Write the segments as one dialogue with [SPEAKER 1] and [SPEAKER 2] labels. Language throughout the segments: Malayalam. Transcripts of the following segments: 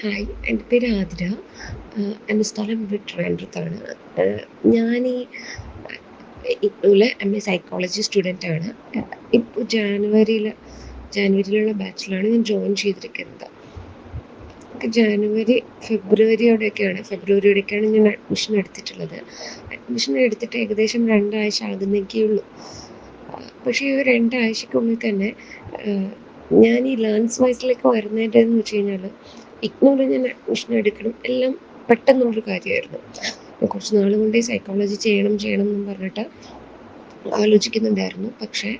[SPEAKER 1] ഹായ് എന്റെ പേര് ആതിര. എന്റെ സ്ഥലം ഇവിടെ ഞാൻ ഈ എം എ സൈക്കോളജി സ്റ്റുഡന്റ് ആണ്. ഇപ്പോൾ ജാനുവരിയിൽ ജാനുവരിയിലുള്ള ബാച്ചിലാണ് ഞാൻ ജോയിൻ ചെയ്തിരിക്കുന്നത്. ജാനുവരി ഫെബ്രുവരിയോടെയൊക്കെയാണ് ഫെബ്രുവരിയോടെയൊക്കെയാണ് ഞാൻ അഡ്മിഷൻ എടുത്തിട്ടുള്ളത്. അഡ്മിഷൻ എടുത്തിട്ട് ഏകദേശം രണ്ടാഴ്ച ആകുന്നേക്കേ ഉള്ളൂ. പക്ഷേ ഈ രണ്ടാഴ്ചക്കുള്ളിൽ തന്നെ ഞാൻ ഈ ലേൺസ് വൈസിലേക്ക് വരുന്നതിന്റെ എന്ന് വെച്ച് കഴിഞ്ഞാൽ ഇഗ്നോറിൽ ഞാൻ അഡ്മിഷൻ എടുക്കണം. എല്ലാം പെട്ടെന്നുള്ളൊരു കാര്യമായിരുന്നു. കുറച്ച് നാൾ കൊണ്ട് സൈക്കോളജി ചെയ്യണം ചെയ്യണം എന്ന് പറഞ്ഞിട്ട് ആലോചിക്കുന്നുണ്ടായിരുന്നു. പക്ഷേ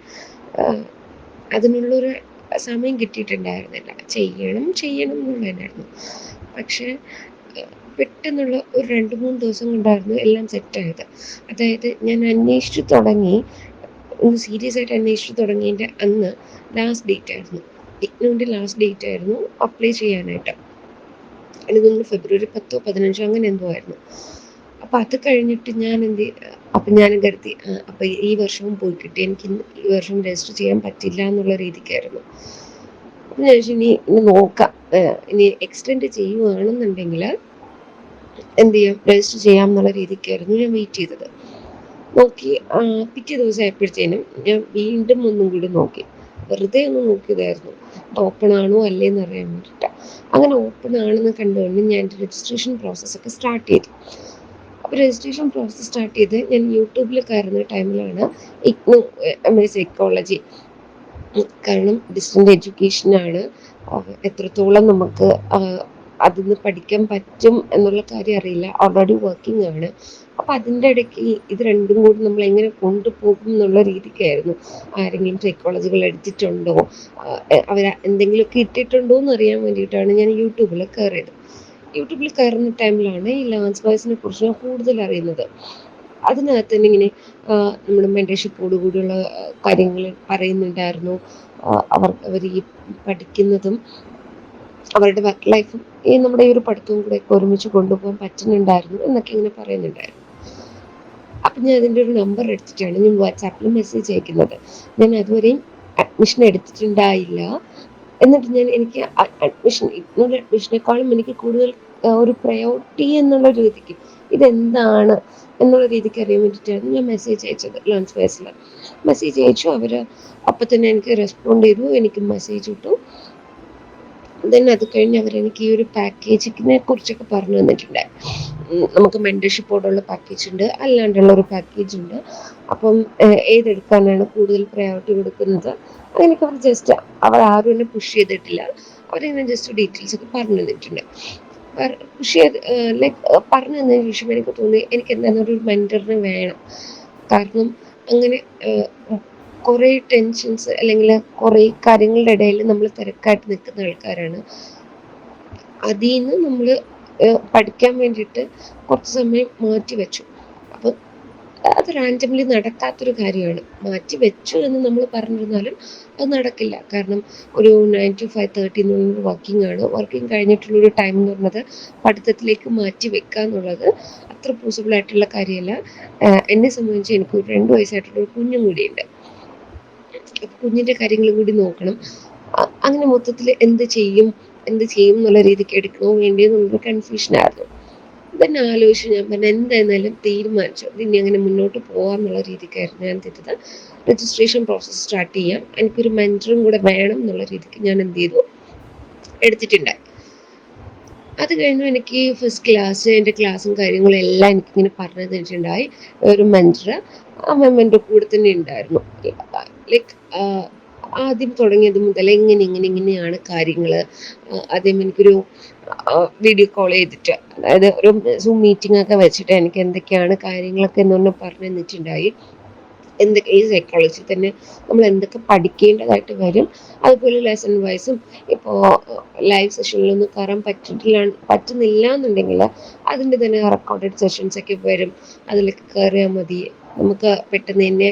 [SPEAKER 1] അതിനുള്ളൊരു സമയം കിട്ടിയിട്ടുണ്ടായിരുന്നില്ല. ചെയ്യണം ചെയ്യണം എന്നുള്ളതന്നായിരുന്നു പക്ഷേ പെട്ടെന്നുള്ള ഒരു രണ്ട് മൂന്ന് ദിവസം കൊണ്ടായിരുന്നു എല്ലാം സെറ്റായത്. അതായത് ഞാൻ അന്വേഷിച്ചു തുടങ്ങി. ഒന്ന് സീരിയസ് ആയിട്ട് അന്വേഷിച്ചു തുടങ്ങിയതിന്റെ അന്ന് ലാസ്റ്റ് ഡേറ്റ് ആയിരുന്നു. ഇഗ്നോന്റെ ലാസ്റ്റ് ഡേറ്റ് ആയിരുന്നു അപ്ലൈ ചെയ്യാനായിട്ട്. തോന്നുന്നു ഫെബ്രുവരി പത്തോ പതിനഞ്ചോ അങ്ങനെ എന്തോ ആയിരുന്നു. അപ്പൊ അത് കഴിഞ്ഞിട്ട് ഞാൻ എന്ത് അപ്പം ഞാൻ കരുതി അപ്പൊ ഈ വർഷവും പോയി കിട്ടി. എനിക്ക് ഈ വർഷം രജിസ്റ്റർ ചെയ്യാൻ പറ്റില്ല എന്നുള്ള രീതിക്കായിരുന്നു. ഞാൻ ഇനി ഇനി നോക്കാം. ഇനി എക്സ്റ്റെൻഡ് ചെയ്യുകയാണെന്നുണ്ടെങ്കിൽ എന്ത് ചെയ്യാം? രജിസ്റ്റർ ചെയ്യാം എന്നുള്ള രീതിക്കായിരുന്നു ഞാൻ വെയിറ്റ് ചെയ്തത്. നോക്കി പിറ്റേ ദിവസം ആയപ്പോഴത്തേനും ഞാൻ വീണ്ടും ഒന്നും കൂടി നോക്കി. വെറുതെ ഒന്ന് നോക്കിയതായിരുന്നു. ഓപ്പൺ ആണോ അല്ലേന്ന് അറിയാൻ വേണ്ടിയിട്ട് അങ്ങനെ ഓപ്പൺ ആണെന്ന് കണ്ടുകൊണ്ട് ഞാൻ രജിസ്ട്രേഷൻ പ്രോസസ്സ് ഒക്കെ സ്റ്റാർട്ട് ചെയ്തു. അപ്പോൾ രജിസ്ട്രേഷൻ പ്രോസസ്സ് സ്റ്റാർട്ട് ചെയ്ത് ഞാൻ യൂട്യൂബിൽ കയറുന്ന ടൈമിലാണ് ഇഗ്നോ എം എസ് സൈക്കോളജി കാരണം ഡിസ്റ്റന്റ് എഡ്യൂക്കേഷനാണ് എത്രത്തോളം നമുക്ക് അതിൽ നിന്ന് പഠിക്കാൻ പറ്റും എന്നുള്ള കാര്യം അറിയില്ല. ഓൾറെഡി വർക്കിംഗ് ആണ്. അപ്പം അതിന്റെ ഇടയ്ക്ക് ഇത് രണ്ടും കൂടി നമ്മൾ എങ്ങനെ കൊണ്ടുപോകും എന്നുള്ള രീതിക്കായിരുന്നു. ആരെങ്കിലും സൈക്കോളജികൾ എടുത്തിട്ടുണ്ടോ? അവർ എന്തെങ്കിലുമൊക്കെ ഇട്ടിട്ടുണ്ടോ എന്ന് അറിയാൻ വേണ്ടിയിട്ടാണ് ഞാൻ യൂട്യൂബിൽ കയറിയത്. യൂട്യൂബിൽ കയറുന്ന ടൈമിലാണ് ഈ ലാൻസ് ബോയ്സിനെ കുറിച്ച് ഞാൻ കൂടുതൽ അറിയുന്നത്. അതിനകത്ത് തന്നെ ഇങ്ങനെ നമ്മുടെ മെന്റർഷിപ്പോട് കൂടിയുള്ള കാര്യങ്ങൾ പറയുന്നുണ്ടായിരുന്നു. അവർ അവർ ഈ പഠിക്കുന്നതും അവരുടെ ലൈഫും ഈ നമ്മുടെ ഈ ഒരു പഠിത്തവും കൂടെ ഒക്കെ ഒരുമിച്ച് കൊണ്ടുപോകാൻ പറ്റുന്നുണ്ടായിരുന്നു എന്നൊക്കെ ഇങ്ങനെ പറയുന്നുണ്ടായിരുന്നു. അപ്പം ഞാൻ അതിന്റെ ഒരു നമ്പർ എടുത്തിട്ടാണ് ഞാൻ വാട്സാപ്പിൽ മെസ്സേജ് അയക്കുന്നത്. ഞാൻ അതുവരെയും അഡ്മിഷൻ എടുത്തിട്ടുണ്ടായില്ല. എന്നിട്ട് ഞാൻ എനിക്ക് അഡ്മിഷൻ ഇഗ്നോർ അഡ്മിഷനേക്കാളും എനിക്ക് കൂടുതൽ ഒരു പ്രയോറിറ്റി എന്നുള്ള രീതിക്ക് ഇതെന്താണ് എന്നുള്ള രീതിക്ക് അറിയാൻ വേണ്ടിയിട്ടായിരുന്നു ഞാൻ മെസ്സേജ് അയച്ചത് ലോഞ്ച് ഫേസിൽ മെസ്സേജ് അയച്ചു അവർ അപ്പം തന്നെ എനിക്ക് റെസ്പോണ്ട് ചെയ്തു എനിക്ക് മെസ്സേജ് ഇട്ടു. ദെൻ അത് കഴിഞ്ഞ് അവരെനിക്ക് ഈ ഒരു പാക്കേജിനെ കുറിച്ചൊക്കെ പറഞ്ഞു തന്നിട്ടുണ്ട്. നമുക്ക് മെന്റർഷിപ്പോടുള്ള പാക്കേജ് ഉണ്ട് അല്ലാണ്ടുള്ള ഒരു പാക്കേജ് ഉണ്ട്. അപ്പം ഏതെടുക്കാനാണ് കൂടുതൽ പ്രയോറിറ്റി കൊടുക്കുന്നത്? അങ്ങനെയൊക്കെ അവർ ജസ്റ്റ് അവർ ആരും എന്നെ പുഷ് ചെയ്തിട്ടില്ല. അവരിങ്ങനെ ജസ്റ്റ് ഡീറ്റെയിൽസ് ഒക്കെ പറഞ്ഞു തന്നിട്ടുണ്ട്. പുഷ് ചെയ്ത് ലൈക്ക് പറഞ്ഞു തന്നതിന് ശേഷം എനിക്ക് തോന്നി എനിക്ക് എന്തായാലും ഒരു മെന്ററിനെ വേണം. കാരണം അങ്ങനെ കുറേ ടെൻഷൻസ് അല്ലെങ്കിൽ കുറെ കാര്യങ്ങളുടെ ഇടയിൽ നമ്മൾ തിരക്കായിട്ട് നിൽക്കുന്ന ആൾക്കാരാണ്. അതിൽ നിന്ന് നമ്മൾ പഠിക്കാൻ വേണ്ടിയിട്ട് കുറച്ച് സമയം മാറ്റി വെച്ചു. അപ്പോൾ അത് റാൻഡംലി നടക്കാത്തൊരു കാര്യമാണ്. മാറ്റി വെച്ചു എന്ന് നമ്മൾ പറഞ്ഞിരുന്നാലും അത് നടക്കില്ല. കാരണം ഒരു നയൻ ടു ഫൈവ് തേർട്ടി എന്ന് എന്നുള്ള വർക്കിംഗ് ആണ്. വർക്കിംഗ് കഴിഞ്ഞിട്ടുള്ള ഒരു ടൈം എന്ന് പറഞ്ഞത് പഠിത്തത്തിലേക്ക് മാറ്റി വെക്കുക എന്നുള്ളത് അത്ര പോസിബിൾ ആയിട്ടുള്ള കാര്യമല്ല. എന്നെ സംബന്ധിച്ച് എനിക്ക് ഒരു രണ്ട് വയസ്സായിട്ടുള്ള ഒരു കുഞ്ഞും കൂടിയുണ്ട്. കുഞ്ഞിന്റെ കാര്യങ്ങളും കൂടി നോക്കണം. അങ്ങനെ മൊത്തത്തിൽ എന്ത് ചെയ്യും എന്ത് ചെയ്യും എന്നുള്ള രീതിക്ക് എടുക്കണോ വേണ്ടിയോ കൺഫ്യൂഷൻ ആയിരുന്നു. പിന്നെ ആലോചിച്ച് ഞാൻ പറഞ്ഞ എന്തായിരുന്നാലും തീരുമാനിച്ചു. ഇനി അങ്ങനെ മുന്നോട്ട് പോകാമെന്നുള്ള രീതിക്കായിരുന്നു ഞാൻ ചെയ്തത്. രജിസ്ട്രേഷൻ പ്രോസസ്സ് സ്റ്റാർട്ട് ചെയ്യാം. എനിക്കൊരു മെന്ററും കൂടെ വേണം എന്നുള്ള രീതിക്ക് ഞാൻ എന്ത് ചെയ്തു? എടുത്തിട്ടുണ്ടായി. അത് കഴിഞ്ഞു എനിക്ക് ഫസ്റ്റ് ക്ലാസ് എന്റെ ക്ലാസ്സും കാര്യങ്ങളും എല്ലാം എനിക്കിങ്ങനെ പറഞ്ഞു തന്നിട്ടുണ്ടായി. ഒരു മെന്റർ ആ മെമ്മന്റെ കൂടെ തന്നെ ഉണ്ടായിരുന്നു. ലൈക്ക് ആദ്യം തുടങ്ങിയത് മുതൽ എങ്ങനെ ഇങ്ങനെ ഇങ്ങനെയാണ് കാര്യങ്ങൾ ആദ്യം എനിക്കൊരു വീഡിയോ കോൾ ചെയ്തിട്ട് അതായത് ഒരു സൂം മീറ്റിംഗ് ഒക്കെ വെച്ചിട്ട് എനിക്ക് എന്തൊക്കെയാണ് കാര്യങ്ങളൊക്കെ എന്ന് പറഞ്ഞ് പറഞ്ഞു തന്നിട്ടുണ്ടായി. എന്തൊക്കെ ഈ സൈക്കോളജി തന്നെ നമ്മൾ എന്തൊക്കെ പഠിക്കേണ്ടതായിട്ട് വരും. അതുപോലെ ലെസൺ വൈസും ഇപ്പോൾ ലൈവ് സെഷനിലൊന്നും കയറാൻ പറ്റിട്ടില്ല പറ്റുന്നില്ല എന്നുണ്ടെങ്കിൽ അതിന്റെ തന്നെ റെക്കോർഡഡ് സെഷൻസ് ഒക്കെ വരും. അതിലൊക്കെ കയറിയാൽ മതി. നമുക്ക് പെട്ടെന്ന് തന്നെ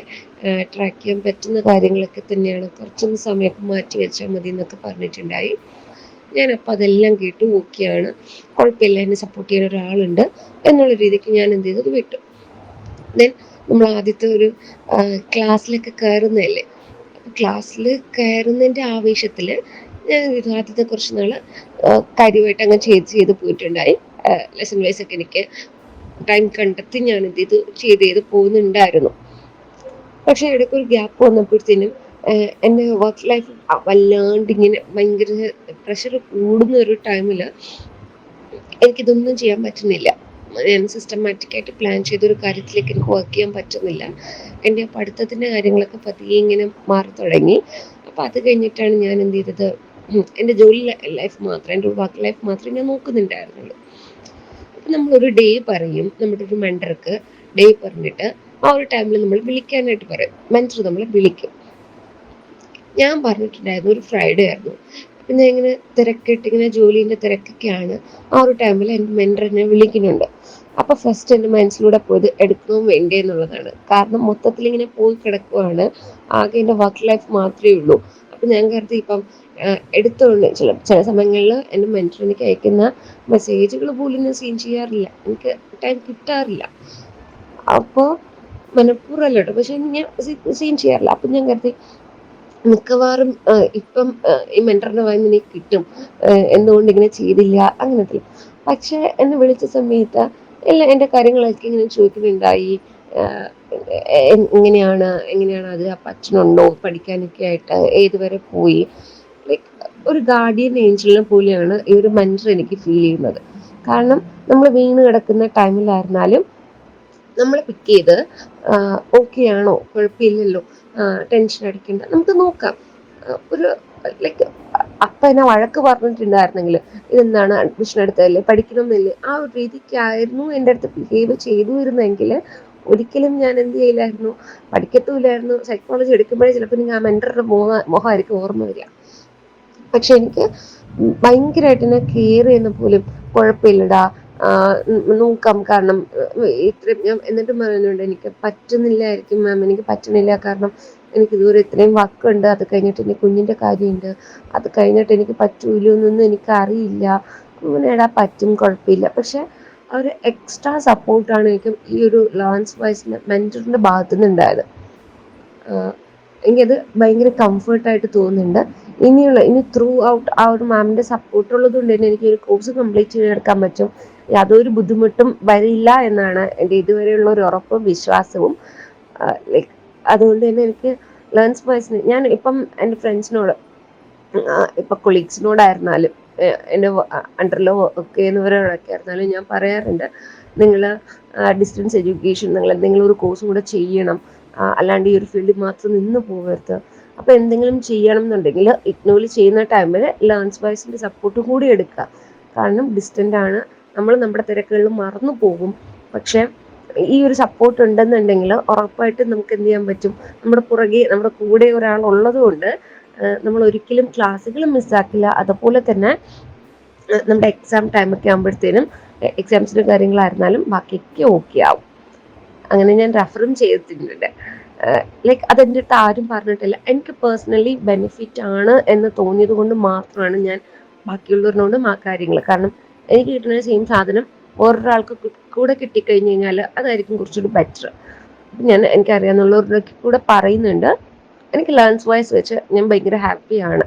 [SPEAKER 1] ട്രാക്ക് ചെയ്യാൻ പറ്റുന്ന കാര്യങ്ങളൊക്കെ തന്നെയാണ്. കുറച്ചൊന്ന് സമയമൊക്കെ മാറ്റി വെച്ചാൽ മതി എന്നൊക്കെ പറഞ്ഞിട്ടുണ്ടായി. ഞാനപ്പോൾ അതെല്ലാം കേട്ടു ഓക്കെയാണ് കുഴപ്പമില്ല എന്നെ സപ്പോർട്ട് ചെയ്യാൻ ഒരാളുണ്ട്. എന്നുള്ള രീതിക്ക് ഞാൻ എന്ത് ചെയ്തത് വിട്ടു. ദെൻ നമ്മൾ ആദ്യത്തെ ഒരു ക്ലാസ്സിലൊക്കെ കയറുന്നതല്ലേ? ക്ലാസ്സിൽ കയറുന്നതിന്റെ ആവേശത്തിൽ ഞാൻ ആദ്യത്തെ കുറച്ച് നാൾ കാര്യമായിട്ട് അങ്ങ് ചെയ്ത് ചെയ്ത് പോയിട്ടുണ്ടായി. ലെസൺ വൈസ് ഒക്കെ എനിക്ക് ടൈം കണ്ടെത്തി ഞാൻ ഇത് ഇത് ചെയ്ത് ചെയ്ത് പോകുന്നുണ്ടായിരുന്നു. പക്ഷേ ഇടയ്ക്ക് ഒരു ഗ്യാപ്പ് വന്നപ്പോഴത്തേനും എന്റെ വർക്ക് ലൈഫ് വല്ലാണ്ട് ഇങ്ങനെ ഭയങ്കര പ്രഷർ കൂടുന്ന ഒരു ടൈമിൽ എനിക്കിതൊന്നും ചെയ്യാൻ പറ്റുന്നില്ല. സിസ്റ്റമാറ്റിക് ആയിട്ട് പ്ലാൻ ചെയ്തൊരു കാര്യത്തിലേക്ക് എനിക്ക് വർക്ക് ചെയ്യാൻ പറ്റുന്നില്ല. എന്റെ പഠിത്തത്തിന്റെ കാര്യങ്ങളൊക്കെ പതിയെ ഇങ്ങനെ മാറി തുടങ്ങി. അപ്പോൾ അത് കഴിഞ്ഞിട്ടാണ് ഞാൻ എന്ത് ചെയ്തത്? എന്റെ ജോലി ലൈഫ് മാത്രം എന്റെ വർക്ക് ലൈഫ് മാത്രമേ ഞാൻ നോക്കുന്നുണ്ടായിരുന്നുള്ളൂ. അപ്പം നമ്മളൊരു ഡേ പറയും നമ്മുടെ ഒരു മെന്റർക്ക് ഡേ പറഞ്ഞിട്ട് ആ ഒരു ടൈമിൽ നമ്മൾ വിളിക്കാനായിട്ട് പറയും. മെന്റർ നമ്മളെ വിളിക്കും. ഞാൻ പറഞ്ഞിട്ടുണ്ടായിരുന്നു ഒരു ഫ്രൈഡേ ആയിരുന്നു. ഞാൻ ഇങ്ങനെ തിരക്കിട്ട് ഇങ്ങനെ ജോലീന്റെ തിരക്കൊക്കെയാണ്. ആ ഒരു ടൈമിൽ എന്റെ മെന്റർ എന്നെ വിളിക്കുന്നുണ്ട്. അപ്പോൾ ഫസ്റ്റ് എന്റെ മനസ്സിലൂടെ പോയത് എടുക്കണോ വേണ്ടേ എന്നുള്ളതാണ്. കാരണം മൊത്തത്തിൽ ഇങ്ങനെ പോയി കിടക്കുവാണ്. ആകെ എന്റെ വർക്ക് ലൈഫ് മാത്രമേ ഉള്ളൂ. അപ്പം ഞാൻ കരുതി ഇപ്പം എടുത്തോണ്ട് ചില ചില സമയങ്ങളിൽ എന്റെ മെന്റർ എനിക്ക് അയക്കുന്ന മെസ്സേജുകൾ പോലും ഞാൻ സീൻ ചെയ്യാറില്ല. എനിക്ക് ടൈം കിട്ടാറില്ല. അപ്പോൾ മനഃപൂർവമല്ല കേട്ടോ പക്ഷേ ഞാൻ സീൻ ചെയ്യാറില്ല. അപ്പം ഞാൻ കരുതി മിക്കവാറും ഇപ്പം ഈ മെന്ററിന്റെ വായിന്ന് എനിക്ക് കിട്ടും. എന്തുകൊണ്ട് ഇങ്ങനെ ചെയ്തില്ല? അങ്ങനത്തെ. പക്ഷെ എന്നെ വിളിച്ച സമയത്ത് എല്ലാം എന്റെ കാര്യങ്ങളൊക്കെ ഇങ്ങനെ ചോദിക്കുന്നുണ്ടായി. എങ്ങനെയാണ് എങ്ങനെയാണ് അത്? അപ്പം അച്ഛനുണ്ടോ പഠിക്കാനൊക്കെ ആയിട്ട് ഏതുവരെ പോയി? ലൈക്ക് ഒരു ഗാർഡിയൻ ഏഞ്ചലിനെ പോലെയാണ് ഈ ഒരു മെന്റർ എനിക്ക് ഫീൽ ചെയ്യുന്നത്. കാരണം നമ്മൾ വീണ് കിടക്കുന്ന ടൈമിലായിരുന്നാലും നമ്മളെ പിക്ക് ചെയ്ത് ഓക്കെ ആണോ? കുഴപ്പമില്ലല്ലോ. ടെൻഷൻ അടിക്കണ്ട. നമുക്ക് നോക്കാം. ഒരു ലൈക്ക് അപ്പം എന്നെ വഴക്ക് പറഞ്ഞിട്ടുണ്ടായിരുന്നെങ്കിൽ ഇതെന്താണ് അഡ്മിഷൻ എടുത്തതല്ലേ? പഠിക്കണമെന്നില്ലേ? ആ ഒരു രീതിക്കായിരുന്നു എന്റെ അടുത്ത് ബിഹേവ് ചെയ്തു വരുന്നെങ്കിൽ ഒരിക്കലും ഞാൻ എന്ത് ചെയ്യില്ലായിരുന്നു? പഠിക്കത്തുമില്ലായിരുന്നു. സൈക്കോളജി എടുക്കുമ്പോഴേ ചിലപ്പോൾ നിങ്ങൾ ആ മെന്ററുടെ മോഹ മോഹമായിരിക്കും ഓർമ്മ വരിക. പക്ഷെ എനിക്ക് ഭയങ്കരമായിട്ട് എന്നെ കെയർ ചെയ്യുന്ന പോലും കുഴപ്പമില്ലടാ. നോക്കാം. കാരണം ഇത്രയും ഞാൻ എന്നിട്ടും പറയുന്നുണ്ട് എനിക്ക് പറ്റുന്നില്ലായിരിക്കും മാം എനിക്ക് പറ്റുന്നില്ല കാരണം എനിക്ക് ഇതുവരെ ഇത്രയും വക്കുണ്ട്. അത് കഴിഞ്ഞിട്ട് എന്റെ കുഞ്ഞിന്റെ കാര്യമുണ്ട്. അത് കഴിഞ്ഞിട്ട് എനിക്ക് പറ്റൂലോ എന്നൊന്നും എനിക്കറിയില്ല അങ്ങനെയാടാ പറ്റും കുഴപ്പമില്ല. പക്ഷെ ഒരു എക്സ്ട്രാ സപ്പോർട്ടാണ് എനിക്ക് ഈ ഒരു ലാൻസ് വൈസിന്റെ മെന്ററിന്റെ ഭാഗത്തുനിന്ന് നിന്നുണ്ടായത് എനിക്കത് ഭയങ്കര കംഫർട്ടായിട്ട് തോന്നുന്നുണ്ട്. ഇനിയുള്ള ഇനി ത്രൂ ഔട്ട് ആ ഒരു മാമിന്റെ സപ്പോർട്ട് ഉള്ളത് കൊണ്ട് തന്നെ എനിക്ക് ഒരു കോഴ്സ് കംപ്ലീറ്റ് ചെയ്തെടുക്കാൻ പറ്റും. യാതൊരു ബുദ്ധിമുട്ടും വരില്ല എന്നാണ് എന്റെ ഇതുവരെയുള്ള ഒരു ഉറപ്പും വിശ്വാസവും. ലൈക്ക് അതുകൊണ്ട് തന്നെ എനിക്ക് ലേൺസ് പേഴ്സണൽ ഞാൻ ഇപ്പം എന്റെ ഫ്രണ്ട്സിനോട് ഇപ്പം കൊളീഗ്സിനോടായിരുന്നാലും എന്റെ അണ്ടറിലോ ഒക്കെ എന്നിവരോടൊക്കെ ആയിരുന്നാലും ഞാൻ പറയാറുണ്ട് നിങ്ങൾ ഡിസ്റ്റൻസ് എഡ്യൂക്കേഷൻ നിങ്ങൾ എന്തെങ്കിലും ഒരു കോഴ്സും കൂടെ ചെയ്യണം. അല്ലാണ്ട് ഈ ഒരു ഫീൽഡിൽ മാത്രം നിന്ന് പോകരുത് അപ്പോൾ എന്തെങ്കിലും ചെയ്യണം എന്നുണ്ടെങ്കിൽ ഇഗ്നോയിൽ ചെയ്യുന്ന ടൈമിൽ ലേൺസ് വൈസിന്റെ സപ്പോർട്ട് കൂടി എടുക്കുക. കാരണം ഡിസ്റ്റന്റ് ആണ്. നമ്മൾ നമ്മുടെ തിരക്കുകളിൽ മറന്നു പോകും. പക്ഷേ ഈ ഒരു സപ്പോർട്ട് ഉണ്ടെന്നുണ്ടെങ്കിൽ ഉറപ്പായിട്ടും നമുക്ക് എന്ത് ചെയ്യാൻ പറ്റും? നമ്മുടെ പുറകെ നമ്മുടെ കൂടെ ഒരാൾ ഉള്ളത് കൊണ്ട് നമ്മൾ ഒരിക്കലും ക്ലാസ്സുകൾ മിസ്സാക്കില്ല അതുപോലെ തന്നെ നമ്മുടെ എക്സാം ടൈമൊക്കെ ആകുമ്പോഴത്തേനും എക്സാംസിന്റെ കാര്യങ്ങളായിരുന്നാലും ബാക്കിയൊക്കെ ഓക്കെ ആവും. അങ്ങനെ ഞാൻ റെഫറും ചെയ്തിട്ടുണ്ട്. ലൈക്ക് അതെന്റെ അടുത്ത് ആരും പറഞ്ഞിട്ടില്ല. എനിക്ക് പേഴ്സണലി ബെനിഫിറ്റ് ആണ് എന്ന് തോന്നിയത് കൊണ്ട് മാത്രമാണ് ഞാൻ ബാക്കിയുള്ളവരിനോടും ആ കാര്യങ്ങൾ. കാരണം എനിക്ക് കിട്ടുന്ന സെയിം സാധനം ഒരാൾക്ക് കൂടെ കിട്ടിക്കഴിഞ്ഞ് കഴിഞ്ഞാൽ അതായിരിക്കും കുറച്ചുകൂടി ബെറ്റർ ഞാൻ എനിക്കറിയാവുന്നവരുടെ കൂടെ പറയുന്നുണ്ട്. എനിക്ക് ലേൺസ് വൈസ് വെച്ച് ഞാൻ ഭയങ്കര ഹാപ്പിയാണ്